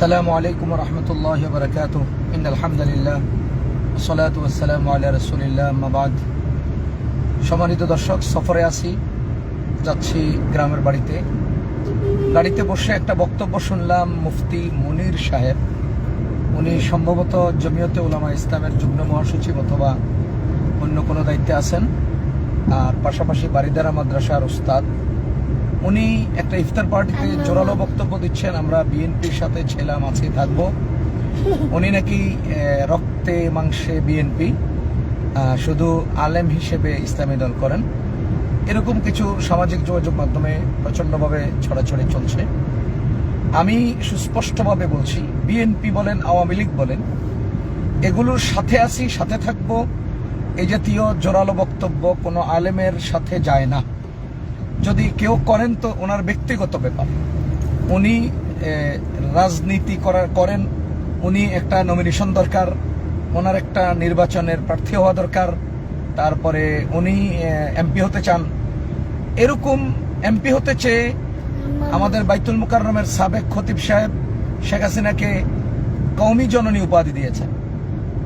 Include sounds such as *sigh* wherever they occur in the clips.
السلام عليكم ورحمة الله وبركاته إن الحمد لله والصلاة والسلام على رسول الله أما بعد সম্মানিত দর্শক সফরে আছি যাচ্ছি গ্রামের বাড়িতে গাড়িতে বসে একটা বক্তব্য শুনলাম মুফতি মুনির সাহেব উনি সম্ভবত জমিয়তে উলামা ইসলামের যুগ্ম মহাসচিব অথবা অন্য কোনো দায়িত্বে আছেন আর পাশাপাশি বারিদারা মাদ্রাসার উস্তাদ উনি একটা ইফতার পার্টিতে জোরালো বক্তব্য দিচ্ছেন আমরা বিএনপির সাথে ছিলাম আছি থাকব। *laughs* উনি নাকি রক্তে মাংসে বিএনপি শুধু আলেম হিসেবে ইসলামী দল করেন। এরকম কিছু সামাজিক যোগাযোগ মাধ্যমে প্রচণ্ডভাবে ছড়াছড়ি চলছে। আমি সুস্পষ্টভাবে বলছি বিএনপি বলেন আওয়ামী লীগ বলেন এগুলোর সাথে আছি সাথে থাকব। এই জাতীয় জোরালো বক্তব্য কোনো আলেমের সাথে যায় না। যদি কেউ করেন তো ওনার ব্যক্তিগত ব্যাপার। উনি রাজনীতি করার, করেন, উনি একটা নমিনেশন দরকার, ওনার একটা নির্বাচনের প্রার্থী হওয়া দরকার, তারপরে উনি এমপি হতে চান। এরকম এমপি হতে চেয়ে আমাদের বাইতুল মুকাররমের সাবেক খতিব সাহেব শেখ হাসিনাকে কৌমি জননী উপাধি দিয়েছেন।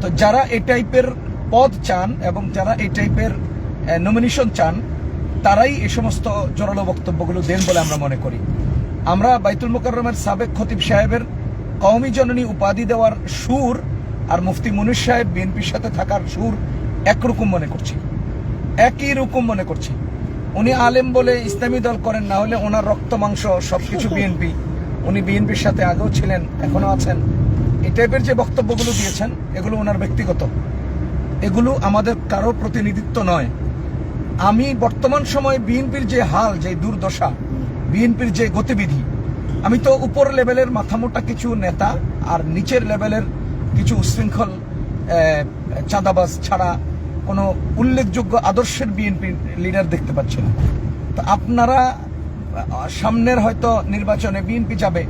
তো যারা এই টাইপের পদ চান এবং যারা এই টাইপের নমিনেশন চান তারাই এই সমস্ত জোরালো বক্তব্যগুলো দেন বলে আমরা মনে করি। আমরা বাইতুল মোকাররমের সাবেক খতিব সাহেবের কওমি জননী উপাধি দেওয়ার সুর আর মুফতি মুনির সাহেব বিএনপির সাথে থাকার সুর একরকম মনে করছি। একই রকম মনে করছি। উনি আলেম বলে ইসলামী দল করেন, না হলে ওনার রক্ত মাংস সবকিছু বিএনপি। উনি বিএনপির সাথে আগেও ছিলেন এখনও আছেন। এই টাইপের যে বক্তব্যগুলো দিয়েছেন, এগুলো ওনার ব্যক্তিগত। এগুলো আমাদের কারও প্রতিনিধিত্ব নয়। আমি বর্তমান সময়ে বিএনপির যে হাল, যে দুর্দশা, বিএনপির যে গতিবিধি, আমি তো উপর লেভেলের মাথামোটা কিছু নেতা আর নিচের লেভেলের কিছু উশৃঙ্খল চাঁদাবাজ ছাড়া কোনো উল্লেখযোগ্য আদর্শের বিএনপি লিডার দেখতে পাচ্ছি না। তো আপনারা, সামনের হয়তো নির্বাচনে বিএনপি যাবে,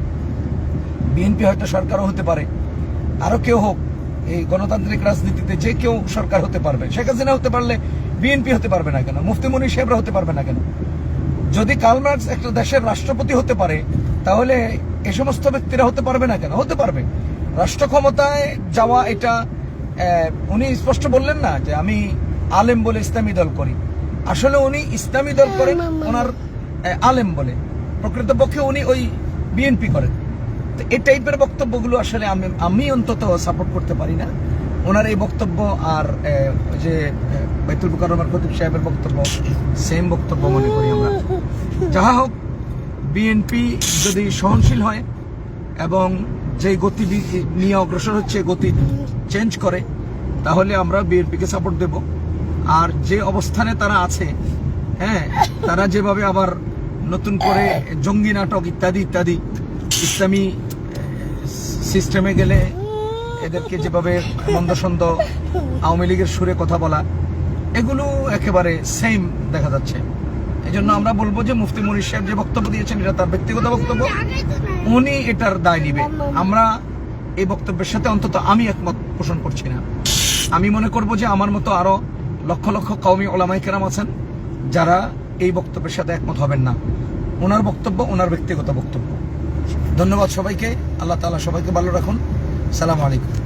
বিএনপি হয়তো সরকারও হতে পারে আরও কেউ হোক, এই গণতান্ত্রিক রাজনীতিতে যে কেউ সরকার হতে পারবে। শেখ হাসিনা হতে পারলে বিএনপি হতে পারবে না কেন? মুফতি মনি সাহেবরা হতে পারবে না কেন? যদি কালমার্কস একটা দেশের রাষ্ট্রপতি হতে পারে তাহলে এ সমস্ত ব্যক্তিরা হতে পারবে না কেন? হতে পারবে। রাষ্ট্র ক্ষমতায় যাওয়া এটা উনি স্পষ্ট বললেন না যে আমি আলেম বলে ইসলামী দল করি। আসলে উনি ইসলামী দল করেন ওনার আলেম বলে। প্রকৃতপক্ষে উনি ওই বিএনপি করেন। তো এই টাইপের বক্তব্যগুলো আসলে আমি আমি অন্তত সাপোর্ট করতে পারি না। ওনার এই বক্তব্য আর যে আহ, বাইতুল মুকাররমের খতিব সাহেবের বক্তব্য সেম বক্তব্য মনে করি আমরা। যাহা হোক বিএনপি যদি সহনশীল হয় এবং যে গতি নিয়ে অগ্রসর হচ্ছে গতি চেঞ্জ করে তাহলে আমরা বিএনপিকে সাপোর্ট দেব। আর যে অবস্থানে তারা আছে হ্যাঁ তারা যেভাবে আবার নতুন করে জঙ্গি নাটক ইত্যাদি ইত্যাদি ইসলামী সিস্টেমে গেলে এদেরকে যেভাবে মন্দসন্দ আওয়ামী লীগের সুরে কথা বলা, এগুলো একেবারে সেম দেখা যাচ্ছে। এই জন্য আমরা বলব যে মুফতি মনির সাহেব যে বক্তব্য দিয়েছেন, এটা তার ব্যক্তিগত বক্তব্য, উনি এটার দায় নিবে। আমরা এই বক্তব্যের সাথে অন্তত আমি একমত পোষণ করছি না। আমি মনে করব যে আমার মতো আরও লক্ষ লক্ষ কওমি ওলামাই কেরাম আছেন, যারা এই বক্তব্যের সাথে একমত হবেন না। ওনার বক্তব্য, ওনার ব্যক্তিগত বক্তব্য। ধন্যবাদ সবাইকে। আল্লাহ তাআলা সবাইকে ভালো রাখুন। সালাম আলাইকুম।